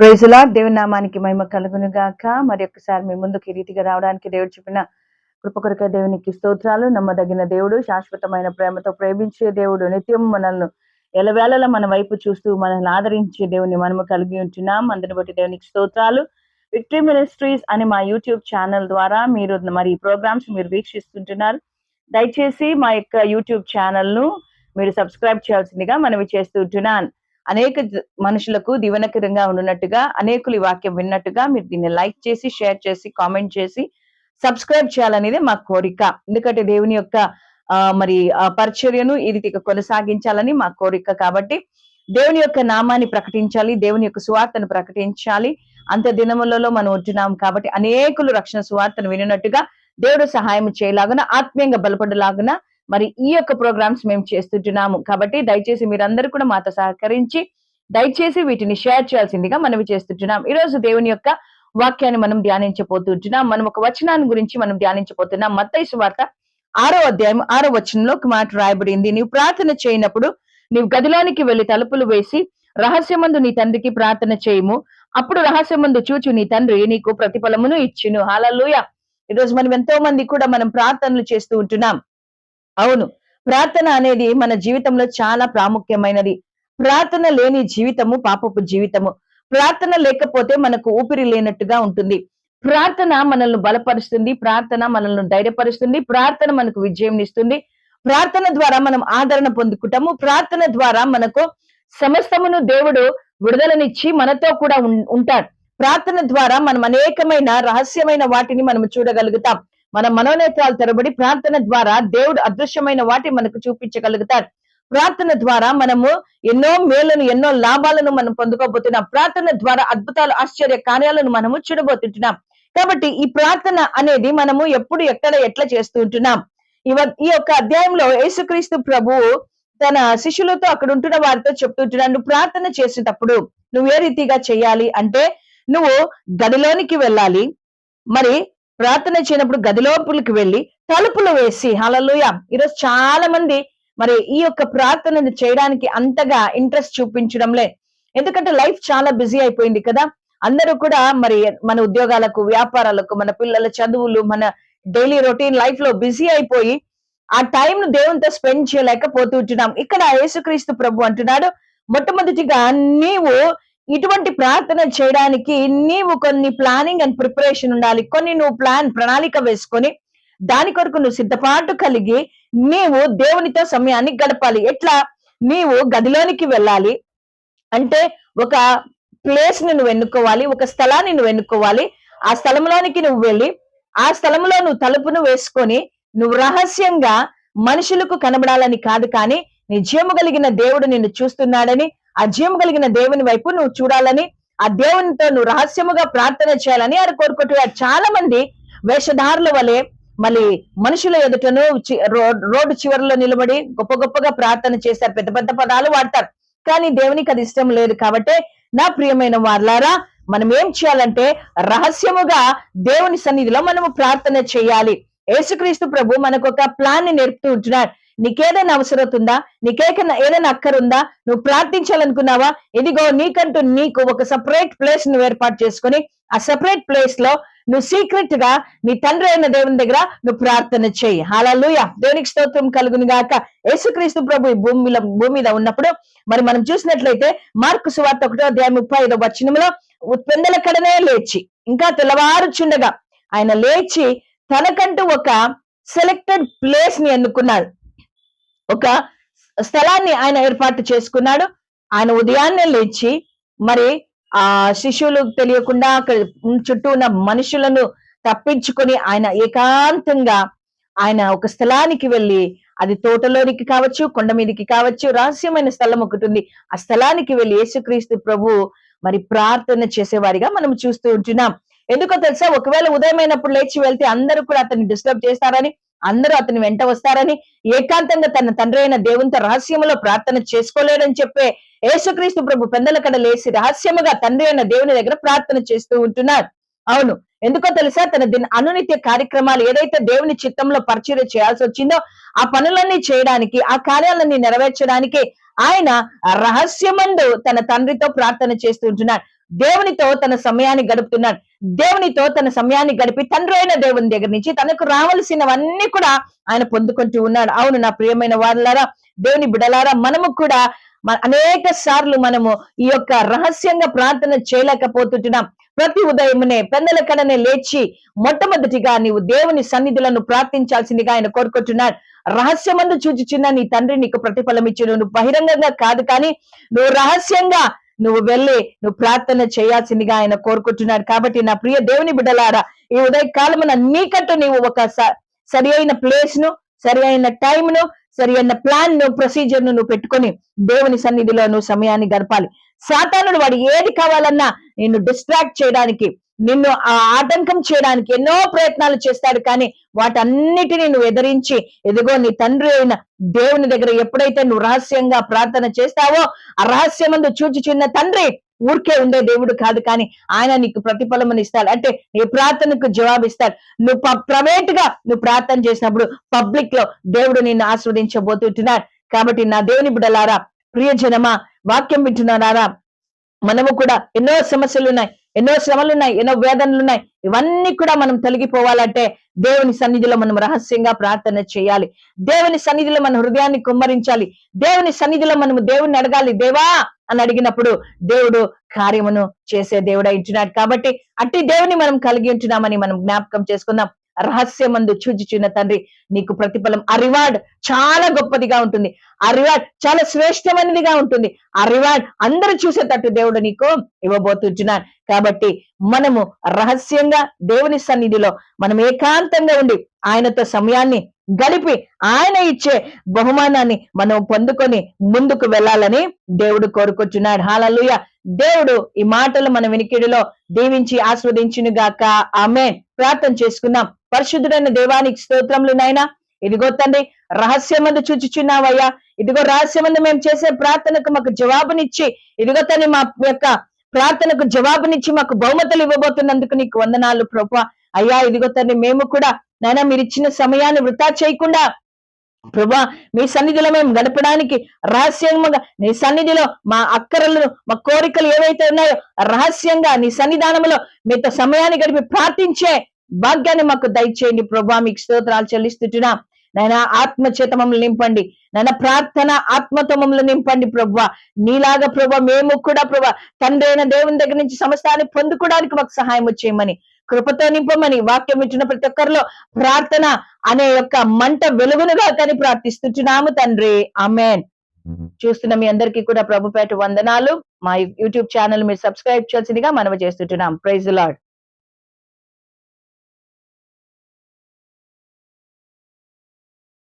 ప్రైజులా దేవుని నామానికి మహిమ కలుగును గాక మరి ఒక్కసారి మీ ముందుకు ఈ రీతిగా రావడానికి దేవుడు చెప్పిన కృప కొరక దేవునికి స్తోత్రాలు. నమ్మదగిన దేవుడు శాశ్వతమైన ప్రేమతో ప్రేమించే దేవుడు నిత్యం మనల్ని ఎలవేళల మన వైపు చూస్తూ మనల్ని ఆదరించే దేవుని మనము కలిగి ఉంటున్నాం. అందరిని బట్టి దేవునికి స్తోత్రాలు. విక్టరీ మినిస్ట్రీస్ అనే మా యూట్యూబ్ ఛానల్ ద్వారా మీరు మరి ప్రోగ్రామ్స్ మీరు వీక్షిస్తుంటున్నారు. దయచేసి మా యొక్క యూట్యూబ్ ఛానల్ను మీరు సబ్స్క్రైబ్ చేయాల్సిందిగా మనవి చేస్తుంటున్నాను అనేక మనుషులకు దీవెనకరంగా ఉన్నట్టుగా అనేకులు ఈ వాక్యం విన్నట్టుగా మీరు దీన్ని లైక్ చేసి షేర్ చేసి కామెంట్ చేసి సబ్స్క్రైబ్ చేయాలనేది మా కోరిక. ఎందుకంటే దేవుని యొక్క ఆ, మరి ఆ పరిచర్యను ఈ రీతిగా కొనసాగించాలని మా కోరిక కాబట్టి దేవుని యొక్క నామాన్ని ప్రకటించాలి దేవుని యొక్క సువార్తను ప్రకటించాలి. అంత దినములలో మనం ఉంటున్నాం కాబట్టి అనేకులు రక్షణ సువార్తను వినినట్టుగా దేవుడు సహాయం చేయలాగున ఆత్మీయంగా బలపడలాగున మరి ఈ యొక్క ప్రోగ్రామ్స్ మేము చేస్తుంటున్నాము. కాబట్టి దయచేసి మీరందరూ కూడా మాతో సహకరించి దయచేసి వీటిని షేర్ చేయాల్సిందిగా మనవి చేస్తుంటున్నాం. ఈ రోజు దేవుని యొక్క వాక్యాన్ని మనం ధ్యానించబోతుంటున్నాం. మనం ఒక వచనాన్ని గురించి మనం ధ్యానించబోతున్నాం. మత్తయి వార్త ఆరో అధ్యాయం ఆరో వచనంలో ఒక మాట రాయబడింది. నీవు ప్రార్థన చేయనప్పుడు నీవు గదిలోనికి వెళ్ళి తలుపులు వేసి రహస్యమందు నీ తండ్రికి ప్రార్థన చేయము. అప్పుడు రహస్యమందు చూచు నీ తండ్రి నీకు ప్రతిఫలమును ఇచ్చును. హాలూయ ఈరోజు మనం ఎంతో మంది కూడా మనం ప్రార్థనలు చేస్తూ ఉంటున్నాం. అవును. ప్రార్థన అనేది మన జీవితంలో చాలా ప్రాముఖ్యమైనది. ప్రార్థన లేని జీవితము పాపపు జీవితము. ప్రార్థన లేకపోతే మనకు ఊపిరి లేనట్టుగా ఉంటుంది. ప్రార్థన మనల్ని బలపరుస్తుంది. ప్రార్థన మనల్ని ధైర్యపరుస్తుంది. ప్రార్థన మనకు విజయం ఇస్తుంది. ప్రార్థన ద్వారా మనం ఆదరణ పొందుకుంటాము. ప్రార్థన ద్వారా మనకు సమస్తమును దేవుడు విడుదలనిచ్చి మనతో కూడా ఉంటాడు. ప్రార్థన ద్వారా మనం అనేకమైన రహస్యమైన వాటిని మనం చూడగలుగుతాం. మన మనోనేత్రాలు తెరబడి ప్రార్థన ద్వారా దేవుడు అదృశ్యమైన వాటి మనకు చూపించగలుగుతాడు. ప్రార్థన ద్వారా మనము ఎన్నో మేలను ఎన్నో లాభాలను మనం పొందుకోబోతున్నాం. ప్రార్థన ద్వారా అద్భుతాలు ఆశ్చర్య కార్యాలను మనము చూడబోతుంటున్నాం. కాబట్టి ఈ ప్రార్థన అనేది మనము ఎప్పుడు ఎక్కడ ఎట్లా చేస్తూ ఉంటున్నాం? ఇవ ఈ యొక్క అధ్యాయంలో యేసుక్రీస్తు ప్రభువు తన శిష్యులతో అక్కడ ఉంటున్న వారితో చెప్తుంటున్నాడు నువ్వు ప్రార్థన చేసేటప్పుడు నువ్వు ఏ రీతిగా చేయాలి అంటే నువ్వు గదిలోనికి వెళ్ళాలి. మరి ప్రార్థన చేయనప్పుడు గదిలోపలికి వెళ్ళి తలుపులు వేసి హలలుయ ఈరోజు చాలా మంది మరి ఈ యొక్క ప్రార్థనను చేయడానికి అంతగా ఇంట్రెస్ట్ చూపించడంలే. ఎందుకంటే లైఫ్ చాలా బిజీ అయిపోయింది కదా. అందరూ కూడా మరి మన ఉద్యోగాలకు వ్యాపారాలకు మన పిల్లల చదువులు మన డైలీ రొటీన్ లైఫ్లో బిజీ అయిపోయి ఆ టైం ను దేవునితో స్పెండ్ చేయలేకపోతుంటున్నాం ఇక్కడ యేసుక్రీస్తు ప్రభు అంటున్నాడు మొట్టమొదటిగా నీవు ఇటువంటి ప్రార్థన చేయడానికి నీవు కొన్ని ప్లానింగ్ అండ్ ప్రిపరేషన్ ఉండాలి. కొన్ని నువ్వు ప్లాన్ ప్రణాళిక వేసుకొని దాని కొరకు నువ్వు సిద్ధపాటు కలిగి నీవు దేవునితో సమయాన్ని గడపాలి. ఎట్లా? నీవు గదిలోనికి వెళ్ళాలి. అంటే ఒక ప్లేస్ని నువ్వు ఎన్నుకోవాలి ఒక స్థలాన్ని నువ్వు ఎన్నుకోవాలి. ఆ స్థలంలోనికి నువ్వు వెళ్ళి ఆ స్థలంలో నువ్వు తలుపును వేసుకొని నువ్వు రహస్యంగా మనుషులకు కనబడాలని కాదు కానీ నిజము కలిగిన దేవుడు నిన్ను చూస్తున్నాడని ఆ కలిగిన దేవుని వైపు నువ్వు చూడాలని ఆ దేవునితో నువ్వు రహస్యముగా ప్రార్థన చేయాలని ఆయన కోరుకుంటున్నారు. చాలా మంది వేషధారుల వలె మళ్ళీ మనుషుల ఎదుటను చి- రోడ్డు చివరిలో నిలబడి గొప్ప గొప్పగా ప్రార్థన చేస్తారు పెద్ద పెద్ద పదాలు వాడతారు. కానీ దేవునికి అది ఇష్టం లేదు కాబట్టి నా ప్రియమైన వార్లారా మనం ఏం చేయాలంటే రహస్యముగా దేవుని సన్నిధిలో మనము ప్రార్థన చేయాలి. యేసుక్రీస్తు ప్రభు మనకు ఒక ప్లాన్ని నేర్పుతూ ఉంటున్నాడు. నీకేదైనా అవసరం ఉందా నీకేకైనా ఏదైనా అక్కరుందా? నువ్వు ప్రార్థించాలనుకున్నావా? ఇదిగో నీకంటూ నీకు ఒక సపరేట్ ప్లేస్ నువ్వు ఏర్పాటు చేసుకొని ఆ సపరేట్ ప్లేస్లో నువ్వు సీక్రెట్గా నీ తండ్రి అయిన దేవుని దగ్గర నువ్వు ప్రార్థన చేయి. హాలూయ దేవునికి స్తోత్రం కలుగును గాక. యేసుక్రీస్తు ప్రభు ఈ భూమిలో భూమి మీద ఉన్నప్పుడు మరి మనం చూసినట్లయితే మార్కు సువార్త ఒకటో అధ్యాయం ముప్పై ఐదో వచనంలో పెందల కడనే లేచి ఇంకా తెల్లవారుచుండగా ఆయన లేచి తనకంటూ ఒక సెలెక్టెడ్ ప్లేస్ని ఎన్నుకున్నాడు. ఒక స్థలాన్ని ఆయన ఏర్పాటు చేసుకున్నాడు. ఆయన ఉదయాన్నే లేచి మరి ఆ శిష్యులు తెలియకుండా అక్కడ చుట్టూ ఉన్న మనుషులను తప్పించుకొని ఆయన ఏకాంతంగా ఆయన ఒక స్థలానికి వెళ్ళి అది తోటలోనికి కావచ్చు కొండ మీదకి కావచ్చు రహస్యమైన స్థలం ఒకటి ఉంది. ఆ స్థలానికి వెళ్ళి యేసుక్రీస్తు ప్రభు మరి ప్రార్థన చేసేవారిగా మనం చూస్తూ ఉంటున్నాం. ఎందుకో తెలుసా? ఒకవేళ ఉదయమైనప్పుడు లేచి వెళ్తే అందరూ కూడా అతన్ని డిస్టర్బ్ చేస్తారని అందరూ అతని వెంట వస్తారని ఏకాంతంగా తన తండ్రి అయిన దేవునితో రహస్యములో ప్రార్థన చేసుకోలేడని చెప్పే యేసుక్రీస్తు ప్రభు పెందలకడ లేసి రహస్యముగా తండ్రి అయిన దేవుని దగ్గర ప్రార్థన చేస్తూ ఉంటున్నారు అవును. ఎందుకో తెలుసా? తన దీని అనునిత్య కార్యక్రమాలు ఏదైతే దేవుని చిత్తంలో పరిచయం చేయాల్సి వచ్చిందో ఆ పనులన్నీ చేయడానికి ఆ కార్యాలన్నీ నెరవేర్చడానికి ఆయన రహస్యమందు తన తండ్రితో ప్రార్థన చేస్తూ ఉంటున్నాడు. దేవునితో తన సమయాన్ని గడుపుతున్నాడు. దేవునితో తన సమయాన్ని గడిపి తండ్రి అయిన దేవుని దగ్గర నుంచి తనకు రావలసినవన్నీ కూడా ఆయన పొందుకుంటూ ఉన్నాడు. అవును నా ప్రియమైన వారులారా దేవుని బిడలారా మనము కూడా అనేక సార్లు మనము ఈ యొక్క రహస్యంగా ప్రార్థన చేయలేకపోతుంటున్నాం. ప్రతి ఉదయమునే పెందల కడనే లేచి మొట్టమొదటిగా నీవు దేవుని సన్నిధులను ప్రార్థించాల్సిందిగా ఆయన కోరుకుంటున్నాడు. రహస్యమందు చూచిచున్న నీ తండ్రి నీకు ప్రతిఫలం ఇచ్చిన నువ్వు బహిరంగంగా కాదు కానీ నువ్వు రహస్యంగా నువ్వు వెళ్ళి నువ్వు ప్రార్థన చేయాల్సిందిగా ఆయన కోరుకుంటున్నాడు. కాబట్టి నా ప్రియ దేవుని బిడ్డలారా ఈ ఉదయ కాలమున నీకంటూ నీవు ఒక స- సరి అయిన ప్లేస్ను సరి అయిన టైం ను సరి అయిన ప్లాన్ను ప్రొసీజర్ను నువ్వు పెట్టుకొని దేవుని సన్నిధిలో నువ్వు సమయాన్ని గడపాలి. సాతానుడు వాడు ఏది కావాలన్నా నిన్ను డిస్ట్రాక్ట్ చేయడానికి నిన్ను ఆ ఆటంకం చేయడానికి ఎన్నో ప్రయత్నాలు చేస్తాడు కానీ వాటన్నిటిని నువ్వు ఎదిరించి ఎదుగో నీ తండ్రి అయిన దేవుని దగ్గర ఎప్పుడైతే నువ్వు రహస్యంగా ప్రార్థన చేస్తావో ఆ రహస్యమందు చూచుచున్న తండ్రి ఊరికే ఉండే దేవుడు కాదు కానీ ఆయన నీకు ప్రతిఫలముని ఇస్తాడు. అంటే నీ ప్రార్థనకు జవాబిస్తాడు. నువ్వు ప్రైవేట్గా నువ్వు ప్రార్థన చేసినప్పుడు పబ్లిక్లో దేవుడు నిన్ను ఆస్వాదించబోతుంటున్నాడు. కాబట్టి నా దేవుని బిడ్డలారా ప్రియజనమా వాక్యం వింటున్నారా మనము కూడా ఎన్నో సమస్యలు ఉన్నాయి ఎన్నో శ్రమలు ఉన్నాయి ఎన్నో వేదనలు ఉన్నాయి ఇవన్నీ కూడా మనం తొలగిపోవాలంటే దేవుని సన్నిధిలో మనం రహస్యంగా ప్రార్థన చేయాలి. దేవుని సన్నిధిలో మన హృదయాన్ని కుమ్మరించాలి. దేవుని సన్నిధిలో మనము దేవుని అడగాలి. దేవా అని అడిగినప్పుడు దేవుడు కార్యమును చేసే దేవుడు ఇచ్చినాడు కాబట్టి అట్టి దేవుని మనం కలిగి ఉంటున్నామని మనం జ్ఞాపకం చేసుకుందాం. రహస్యమందు చూచిచున్న తండ్రి నీకు ప్రతిఫలం. ఆ రివార్డ్ చాలా గొప్పదిగా ఉంటుంది. ఆ రివార్డ్ చాలా శ్రేష్టమైనదిగా ఉంటుంది. ఆ రివార్డ్ అందరూ చూసేటట్టు దేవుడు నీకు ఇవ్వబోతున్నాను కాబట్టి మనము రహస్యంగా దేవుని సన్నిధిలో మనం ఏకాంతంగా ఉండి ఆయనతో సమయాన్ని గడిపి ఆయన ఇచ్చే బహుమానాన్ని మనం పొందుకొని ముందుకు వెళ్ళాలని దేవుడు కోరుకొచ్చున్నాడు. హాలలుయ దేవుడు ఈ మాటలు మన వినికిడిలో దీవించి ఆస్వాదించును గాక ఆమె ప్రార్థన చేసుకుందాం. పరిశుద్ధుడైన దేవానికి స్తోత్రములు నాయనా. ఇదిగో తండ్రి రహస్యమందు చూచుచున్నావయ్యా. ఇదిగో రహస్యమందు మేము చేసే ప్రార్థనకు మాకు జవాబునిచ్చి ఇదిగో తండ్రి మా యొక్క ప్రార్థనకు జవాబునిచ్చి మాకు బహుమతులు ఇవ్వబోతున్నందుకు నీకు వందనాలు ప్రభా. అయ్యా ఇదిగో తండ్రి మేము కూడా నాయన మీరు ఇచ్చిన సమయాన్ని వృధా చేయకుండా ప్రభా మీ సన్నిధిలో మేము గడపడానికి రహస్యంగా నీ సన్నిధిలో మా అక్కరలు మా కోరికలు ఏవైతే ఉన్నాయో రహస్యంగా నీ సన్నిధానంలో మీతో సమయాన్ని గడిపి ప్రార్థించే భాగ్యాన్ని మాకు దయచేయండి ప్రభా. మీకు స్తోత్రాలు చెల్లిస్తుంటున్నా నాయన ఆత్మ మమ్మల్ని నింపండి. నాయన ప్రార్థన ఆత్మతో మమ్మల్ని నింపండి ప్రభా నీలాగా ప్రభా మేము కూడా ప్రభా తండ్రి అయిన దేవుని దగ్గర నుంచి సమస్తాన్ని పొందుకోవడానికి మాకు సహాయం చేయమని కృపతో నింపమని వాక్యం ఇచ్చిన ప్రతి ఒక్కరిలో ప్రార్థన అనే యొక్క మంట వెలుగునుగా కానీ ప్రార్థిస్తున్నాము తండ్రి. అమెన్ చూస్తున్న మీ అందరికీ కూడా ప్రభుపేట వందనాలు. మా యూట్యూబ్ ఛానల్ మీరు సబ్స్క్రైబ్ చేయాల్సిందిగా మనవి చేస్తుంటున్నాం. Praise lord